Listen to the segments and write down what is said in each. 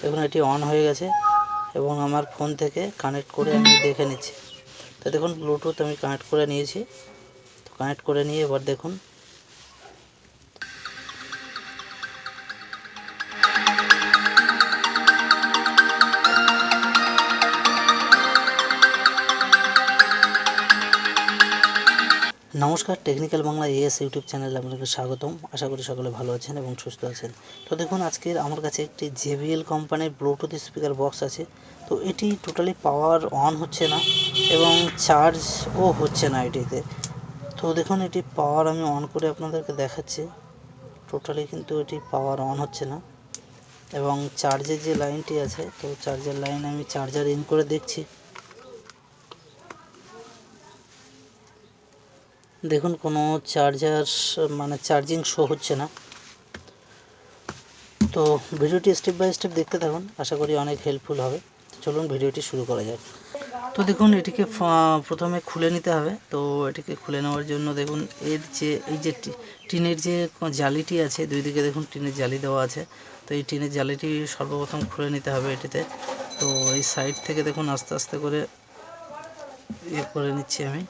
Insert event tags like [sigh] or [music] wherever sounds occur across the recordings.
দেখুন এটি অন হয়ে গেছে এবং আমার ফোন থেকে কানেক্ট করে আমি দেখে নিচ্ছি। তো দেখুন ব্লুটুথ আমি কানেক্ট করে নিয়েছি। তো কানেক্ট করে নিয়ে এবার দেখুন নমস্কার, টেকনিক্যাল বাংলা এএস ইউটিউব চ্যানেলে আপনাকে স্বাগতম। আশা করি সকলে ভালো আছেন এবং সুস্থ আছেন। তো দেখুন, আজকের আমার কাছে একটি জেবিএল কোম্পানির ব্লুটুথ স্পিকার বক্স আছে। তো এটি টোটালি পাওয়ার অন হচ্ছে না এবং চার্জও হচ্ছে না এটিতে। তো দেখুন, এটি পাওয়ার আমি অন করে আপনাদেরকে দেখাচ্ছি। টোটালি কিন্তু এটি পাওয়ার অন হচ্ছে না। এবং চার্জের যে লাইনটি আছে, তো চার্জের লাইন আমি চার্জার ইন করে দেখছি। দেখুন, কোনো চার্জার মানে চার্জিং শো হচ্ছে না। তো ভিডিওটি স্টেপ বাই স্টেপ দেখতে থাকুন, আশা করি অনেক হেল্পফুল হবে। চলুন, ভিডিওটি শুরু করা যাক। তো দেখুন, এটিকে প্রথমে খুলে নিতে হবে। তো এটিকে খুলে নেওয়ার জন্য দেখুন, এর যে, এই যে টিনের যে জালিটি আছে, দুই দিকে দেখুন, টিনের জালি দেওয়া আছে। তো এই টিনের জালিটি সর্বপ্রথম খুলে নিতে হবে এটিতে। তো এই সাইড থেকে দেখুন, আস্তে আস্তে করে ইয়ে করে নিচ্ছি আমি।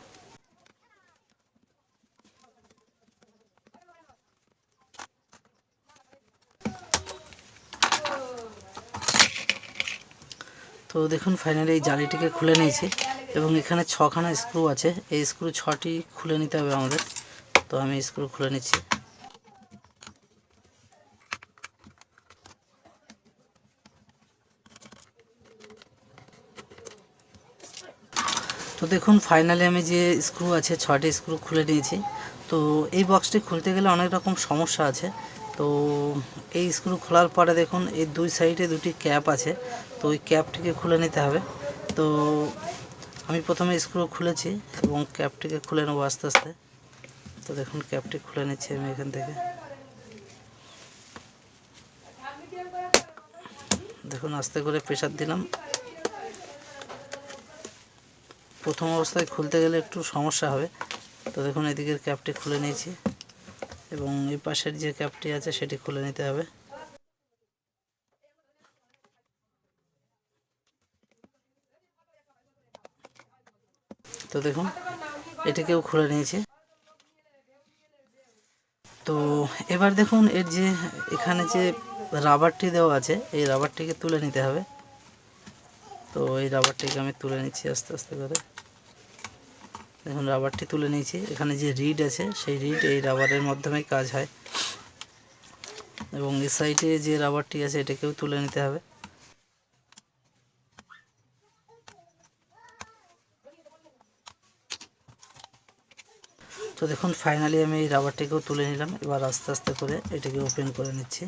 তো দেখুন ফাইনালি এই জালিটিকে খুলে নিয়েছি এবং এখানে ছখানা স্ক্রু আছে। এই স্ক্রু ছটি খুলে নিতে হবে আমাদের। তো আমি স্ক্রু খুলে নিচ্ছি। তো দেখুন ফাইনালি আমি যে স্ক্রু আছে, ছটি স্ক্রু খুলে নিয়েছি। তো এই বক্সটি খুলতে গেলে অনেক রকম সমস্যা আছে। তো এই স্ক্রু খোলার পরে দেখুন, এই দুই সাইডে দুটি ক্যাপ আছে। তো ওই ক্যাপটিকে খুলে নিতে হবে। তো আমি প্রথমে স্ক্রু খুলেছি এবং ক্যাপটিকে খুলে নেব আস্তে আস্তে। তো দেখুন ক্যাপটি খুলে নিচ্ছি আমি এখান থেকে। দেখুন, আস্তে করে প্রেশার দিলাম। প্রথম অবস্থায় খুলতে গেলে একটু সমস্যা হবে। তো দেখুন, এদিকের ক্যাপটি খুলে নিয়েছি এবং এই পাশের যে ক্যাপটি আছে, সেটি খুলে নিতে হবে। তো দেখুন, এটিকেও খুলে নিয়েছি। তো এবার দেখুন, এর যে এখানে যে রাবারটি দেওয়া আছে, এই রাবারটিকে তুলে নিতে হবে। তো এই রাবারটিকে আমি তুলে নিচ্ছি আস্তে আস্তে করে। দেখুন, রাবারটি তুলে নিয়েছি। এখানে যে রিড আছে, সেই রিড এই রাবারের মাধ্যমেই কাজ হয়। এবং এই সাইডে যে রাবারটি আছে, এটাকেও তুলে নিতে হবে। তো দেখুন ফাইনালি আমি এই রাবারটিকেও তুলে নিলাম। এবার আস্তে আস্তে করে এটাকে ওপেন করে নিচ্ছি।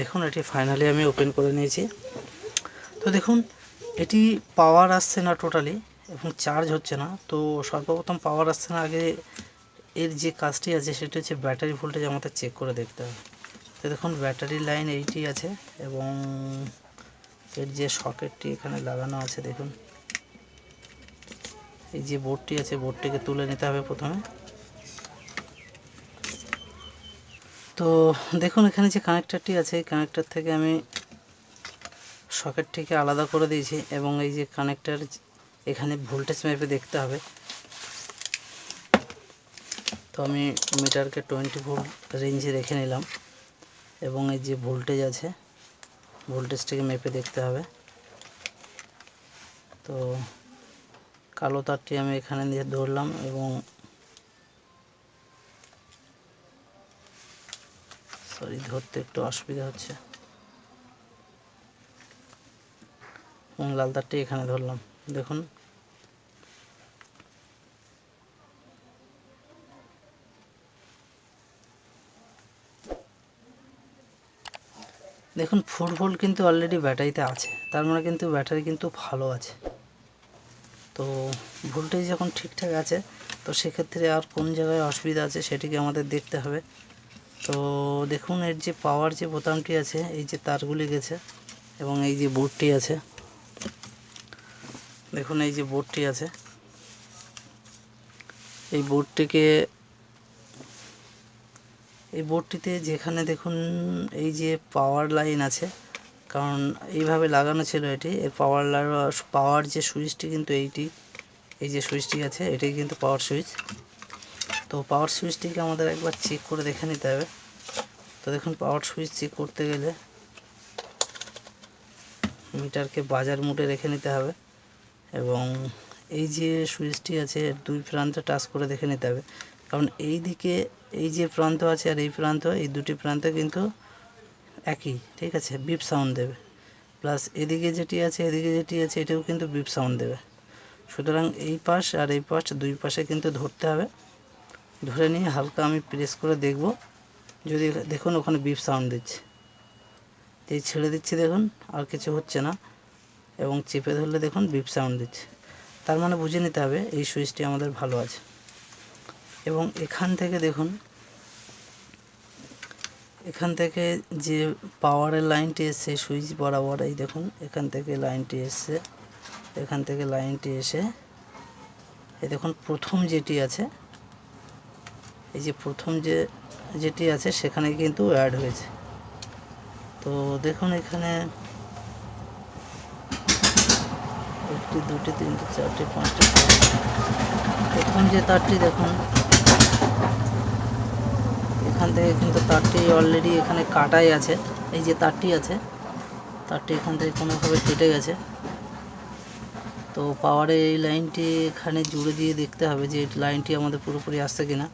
দেখুন, এটি ফাইনালি আমি ওপেন করে নিয়েছি। তো দেখুন, এটি পাওয়ার আসছে না টোটালি এবং চার্জ হচ্ছে না। তো সর্বপ্রথম পাওয়ার আসছে না, আগে এর যে কাজটি আছে, সেটি হচ্ছে ব্যাটারি ভোল্টেজ আমাদের চেক করে দেখতে হবে। তো দেখুন, ব্যাটারি লাইন এইটি আছে এবং এর যে সকেটটি এখানে লাগানো আছে, দেখুন। এই যে বোর্ডটি আছে, বোর্ডটিকে তুলে নিতে হবে প্রথমে। তো দেখুন, এখানে যে কানেক্টারটি আছে কানেক্টার থেকে আমি সকেটটিকে আলাদা করে দিয়েছি এবং এই যে কানেক্টার এখানে ভোল্টেজ মেপে দেখতে হবে। তো আমি মিটারকে টোয়েন্টি ভোল্ট রেঞ্জে রেখে নিলাম। এবং এই যে ভোল্টেজ আছে, ভোল্টেজটিকে মেপে দেখতে হবে। তো কালো তারটি আমি এখানে দিয়ে ধরলাম এবং সরি, ধরতে একটু অসুবিধা হচ্ছে। এবং লাল তারটি এখানে ধরলাম। দেখুন দেখুন ফোর ভোল্ট কিন্তু অলরেডি ব্যাটারিতে আছে। তার মানে কিন্তু ব্যাটারি কিন্তু ভালো আছে। তো ভোল্টেজ যখন ঠিকঠাক আছে, তো সেক্ষেত্রে আর কোন জায়গায় অসুবিধা আছে সেটিকে আমাদের দেখতে হবে। তো দেখুন, এর যে পাওয়ার যে বোতামটি আছে, এই যে তারগুলি গেছে এবং এই যে বোর্ডটি আছে। দেখুন, এই যে বোর্ডটি আছে। এই বোর্ডটিকে এই বোর্ডটিতে যেখানে দেখুন এই যে পাওয়ার লাইন আছে, কারণ এইভাবে লাগানো ছিল এটি, এর পাওয়ার লাইন পাওয়ার যে সুইচটি কিন্তু এইটি, এই যে সুইচটি আছে এটাই কিন্তু পাওয়ার সুইচ তো পাওয়ার সুইচটিকে আমাদের একবার চেক করে দেখে নিতে হবে। তো দেখুন পাওয়ার সুইচ চেক করতে গেলে মিটারকে বাজার মুটে রেখে নিতে হবে এবং এই যে সুইচটি আছে দুই প্রান্তে টাচ করে দেখে নিতে হবে। কারণ এই দিকে এই যে প্রান্ত আছে আর এই প্রান্ত, এই দুটি প্রান্ত কিন্তু একই, ঠিক আছে? বিপ সাউন্ড দেবে। প্লাস এদিকে যেটি আছে, এদিকে যেটি আছে, এটাও কিন্তু বিপ সাউন্ড দেবে। সুতরাং এই পাশ আর এই পাশ দুই পাশে কিন্তু ধরতে হবে। ধরে নিয়ে হালকা আমি প্রেস করে দেখব। যদি দেখুন ওখানে বিপ সাউন্ড দিচ্ছে। এই ছেড়ে দিচ্ছি দেখুন, আর কিছু হচ্ছে না। এবং চেপে ধরলে দেখুন বিপ সাউন্ড দিচ্ছে। তার মানে বুঝে নিতে হবে এই সুইচটি আমাদের ভালো আছে। এবং এখান থেকে দেখুন, এখান থেকে যে পাওয়ারের লাইনটি এসছে, সুইচ বরাবর এই দেখুন, এখান থেকে লাইনটি এসছে, এখান থেকে লাইনটি এসে, এই দেখুন প্রথম যেটি আছে, এই যে প্রথম যে যেটি আছে, সেখানে কিন্তু অ্যাড হয়েছে তো দেখুন এখানে একটি, দুটি, তিনটি, চারটি, পাঁচটি। প্রথম যে তারটি দেখুন এখান থেকে কিন্তু তারটি অলরেডি এখানে কাটাই আছে। এই যে তারটি আছে, তারটি এখান থেকে কোনোভাবে কেটে গেছে। তো পাওয়ারে এই লাইনটি এখানে জুড়ে দিয়ে দেখতে হবে যে লাইনটি আমাদের পুরোপুরি আসছে কিনা।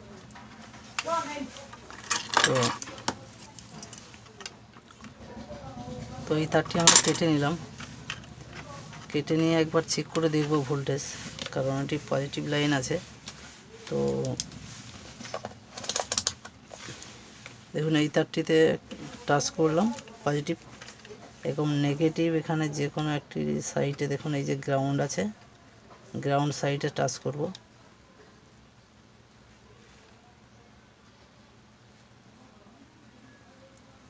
তো তো এই তারটি আমরা কেটে নিলাম। কেটে নিয়ে একবার চেক করে দেখব ভোল্টেজ কারণ এটি পজিটিভ লাইন আছে। তো দেখুন, এই তারটিতে টাচ করলাম পজিটিভ এরকম নেগেটিভ এখানে যে কোনো একটি সাইডে দেখুন, এই যে গ্রাউন্ড আছে গ্রাউন্ড সাইডে টাচ করব।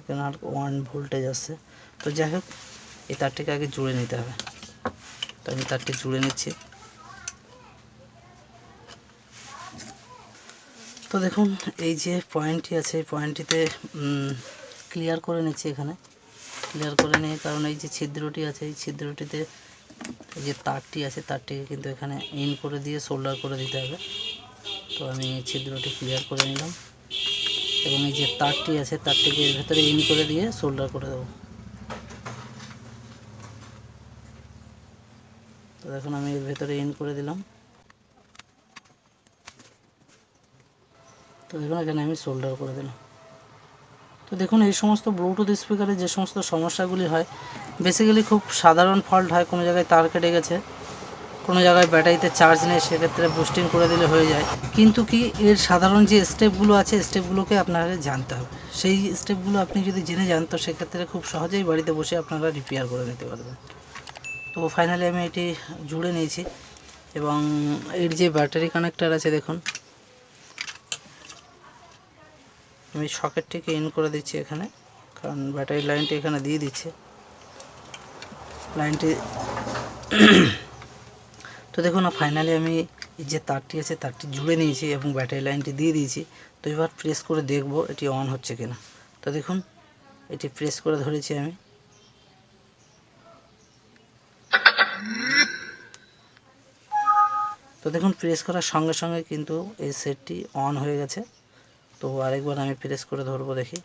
এখানে আর ওয়ান ভোল্টেজ আসছে। তো যাই হোক, এই তারটিকে আগে জুড়ে নিতে হবে। তো আমি তারটি জুড়ে নিচ্ছি। তো দেখুন, এই যে পয়েন্টটি আছে, এই পয়েন্টটিতে ক্লিয়ার করে নিচ্ছি এখানে। ক্লিয়ার করে নিয়ে, কারণ এই যে ছিদ্রটি আছে, এই ছিদ্রটিতে এই যে তারটি আছে, তারটিকে কিন্তু এখানে ইন করে দিয়ে সোল্ডার করে দিতে হবে। তো আমি ছিদ্রটি ক্লিয়ার করে নিলাম। এবং এই যে তারটি আছে, তারটিকে এর ভেতরে ইন করে দিয়ে সোল্ডার করে দেবো। তো দেখুন, আমি এর ভেতরে ইন করে দিলাম। তো দেখুন, এখানে আমি সোল্ডার করে দিলাম। তো দেখুন, এই সমস্ত ব্লুটুথ স্পিকারে যে সমস্ত সমস্যাগুলি হয় বেসিক্যালি খুব সাধারণ ফল্ট হয়, কোনো জায়গায় তার কেটে গেছে, কোনো জায়গায় ব্যাটারিতে চার্জ নেই, সেক্ষেত্রে বুস্টিং করে দিলে হয়ে যায়। কিন্তু কি, এর সাধারণ যে স্টেপগুলো আছে স্টেপগুলোকে আপনাকে জানতে হবে। সেই স্টেপগুলো আপনি যদি জেনে যান, তো সেক্ষেত্রে খুব সহজেই বাড়িতে বসে আপনারা রিপেয়ার করে নিতে পারবেন। তো ফাইনালি আমি এটি জুড়ে নিয়েছি এবং এর যে ব্যাটারি কানেক্টার আছে, দেখুন আমি সকেটটিকে ইন করে দিচ্ছি এখানে, কারণ ব্যাটারি লাইনটি এখানে দিয়ে দিচ্ছে। লাইনটি [coughs] তো দেখুন ফাইনালি আমি যে তারটি আছে, তারটি জুড়ে নিয়েছি এবং ব্যাটারি লাইনটি দিয়ে দিয়েছি। তো এবার প্রেস করে দেখব এটি অন হচ্ছে কিনা। তো দেখুন, এটি প্রেস করে ধরেছি আমি। তো দেখুন প্রেস করার সঙ্গে সঙ্গে কিন্তু এই সেটটি অন হয়ে গেছে। তো আরেকবার আমি প্রেস করে ধরবো দেখি।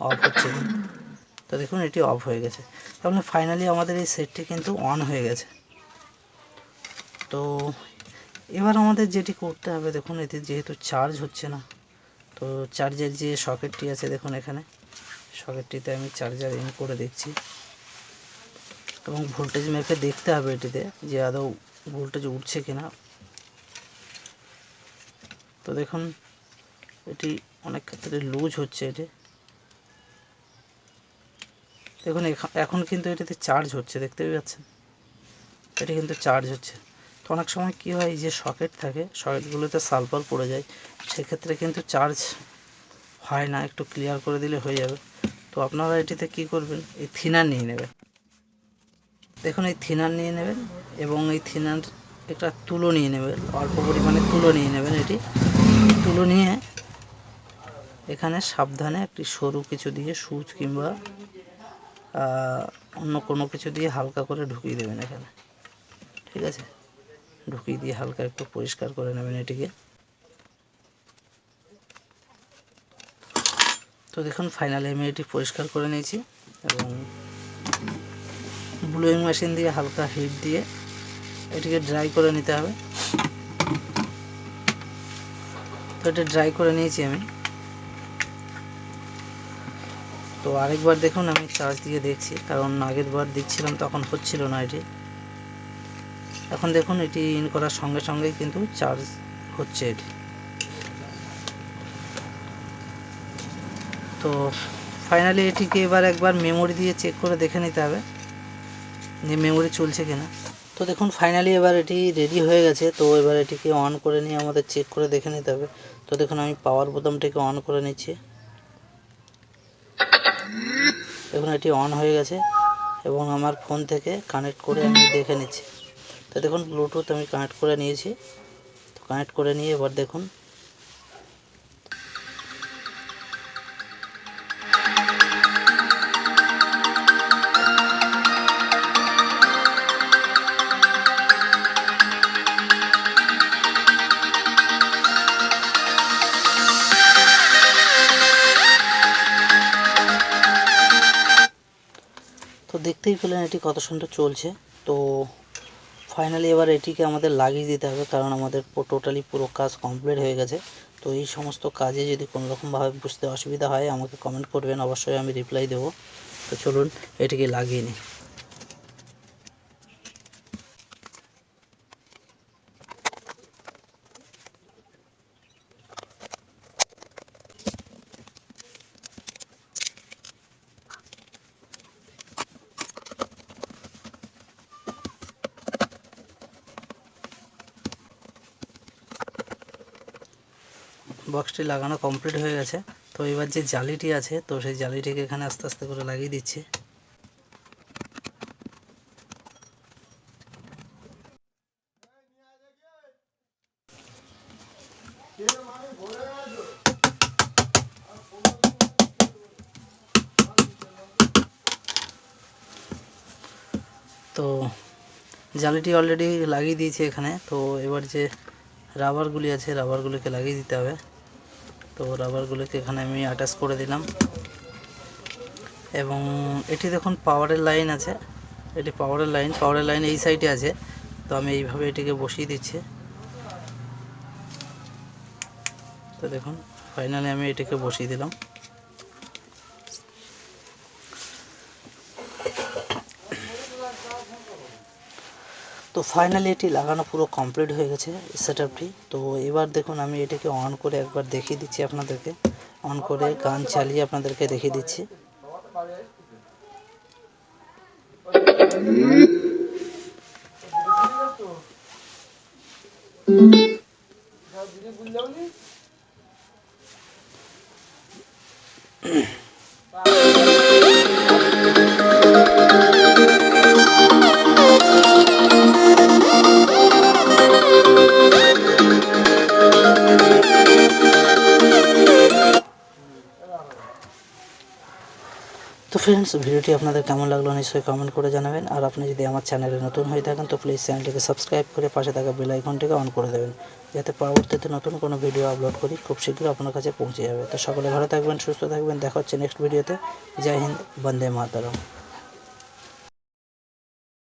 অফ হচ্ছে তো দেখুন, এটি অফ হয়ে গেছে। তাহলে ফাইনালি আমাদের এই সেটটি কিন্তু অন হয়ে গেছে। তো এবার আমাদের যেটি করতে হবে, দেখুন, এতে যেহেতু চার্জ হচ্ছে না, তো চার্জের যে সকেটটি আছে, দেখুন এখানে। সকেটটিতে আমি চার্জার ইন করে দেখছি এবং ভোল্টেজ মেপে দেখতে হবে এটিতে যে আদৌ ভোল্টেজ উঠছে কিনা। তো দেখুন এটি অনেক ক্ষেত্রে লুজ হচ্ছে এটি। দেখুন, এখা- এখন কিন্তু এটিতে চার্জ হচ্ছে, দেখতে পাচ্ছেন? এটি কিন্তু চার্জ হচ্ছে। তো অনেক সময় কী হয় যে সকেট থাকে, সকেটগুলোতে সালফার পড়ে যায়, সেক্ষেত্রে কিন্তু চার্জ হয় না, একটু ক্লিয়ার করে দিলে হয়ে যাবে। তো আপনারা এটিতে কি করবেন, এই থিনার নিয়ে নেবেন। দেখুন, এই থিনার নিয়ে নেবেন এবং এই থিনার একটা তুলো নিয়ে নেবেন, অল্প পরিমাণে তুলো নিয়ে নেবেন এটি। তুলো নিয়ে এখানে সাবধানে একটি সরু কিছু দিয়ে সুচ কিংবা অন্য কোনো কিছু দিয়ে হালকা করে ঢুকিয়ে দেবেন এখানে। ঠিক আছে? ঢুকিয়ে দিয়ে হালকা একটু পরিষ্কার করে নেবেন এটিকে। তো দেখুন, ফাইনালি আমি এটি পরিষ্কার করে নিয়েছি এবং ব্লুইং মেশিন দিয়ে হালকা হিট দিয়ে এটিকে ড্রাই করে নিতে হবে। তো এটা ড্রাই করে নিয়েছি আমি। তো আরেকবার দেখুন, আমি চার্জ দিয়ে দেখছি, কারণ আগের বার দিচ্ছিলাম, তখন হচ্ছিল না এটি। এখন দেখুন, এটি ইন করার সঙ্গে সঙ্গেই কিন্তু চার্জ হচ্ছে এটি। তো ফাইনালি এটিকে এবার একবার মেমোরি দিয়ে চেক করে দেখে নিতে হবে, যে মেমোরি চলছে কিনা। তো দেখুন ফাইনালি এবার এটি রেডি হয়ে গেছে, তো এবার এটিকে অন করে নিয়ে আমাদের চেক করে দেখে নিতে হবে। তো দেখুন, আমি পাওয়ার বোতামটিকে অন করে নিচ্ছি। দেখুন এটি অন হয়ে গেছে এবং আমার ফোন থেকে কানেক্ট করে আমি দেখে নিচ্ছি। তো দেখুন ব্লুটুথ আমি কানেক্ট করে নিয়েছি। তো কানেক্ট করে নিয়ে এবার দেখুন দেখতেই পেলেন এটি কত সুন্দর চলছে। তো ফাইনালি এবার এটিকে আমাদের লাগিয়ে দিতে হবে, কারণ আমাদের টোটালি পুরো কাজ কমপ্লিট হয়ে গেছে। তো এই সমস্ত কাজে যদি কোনো রকমভাবে বুঝতে অসুবিধা হয়, আমাকে কমেন্ট করবেন, অবশ্যই আমি রিপ্লাই দেবো। তো চলুন, এটিকে লাগিয়ে নিই। বক্সটি লাগানো কমপ্লিট হয়ে গেছে। তো এবার যে জালিটি আছে, তো সেই জালিটিকে এখানে আস্তে আস্তে করে লাগিয়ে দিচ্ছি। তো জালিটি অলরেডি লাগিয়ে দিয়েছি এখানে। তো এবার যে রাবারগুলি আছে রাবারগুলিকে লাগিয়ে দিতে হবে। তো রাবারগুলোকে এখানে আমি অ্যাটাচ করে দিলাম। এবং এটি দেখুন পাওয়ারের লাইন আছে। এটি পাওয়ারের লাইন পাওয়ারের লাইন এই সাইডে আছে। তো আমি এইভাবে এটিকে বসিয়ে দিচ্ছি। তো দেখুন ফাইনালি আমি এটিকে বসিয়ে দিলাম। তো ফাইনালি এটি লাগানো পুরো কমপ্লিট হয়ে গেছে সেট তো এবার দেখুন আমি এটাকে অন করে একবার দেখিয়ে দিচ্ছি আপনাদেরকে অন করে গান চালিয়ে আপনাদেরকে দেখিয়ে দিচ্ছি তো ফ্রেন্ডস ভিডিওটি আপনাদের কেমন লাগল নিশ্চয়ই কমেন্ট করে জানাবেন। আর আপনি যদি আমার চ্যানেলে নতুন হয়ে থাকেন, তো প্লিজ চ্যানেলটিকে সাবস্ক্রাইব করে পাশে থাকা বেল আইকনটিকে অন করে দেবেন। যাতে পরবর্তীতে নতুন কোনো ভিডিও আপলোড করি, খুব শীঘ্রই আপনার কাছে পৌঁছে যাবে। তো সকলে ভালো থাকবেন, সুস্থ থাকবেন। দেখা হচ্ছে নেক্সট ভিডিওতে জয় হিন্দ, বন্দে মাতারম।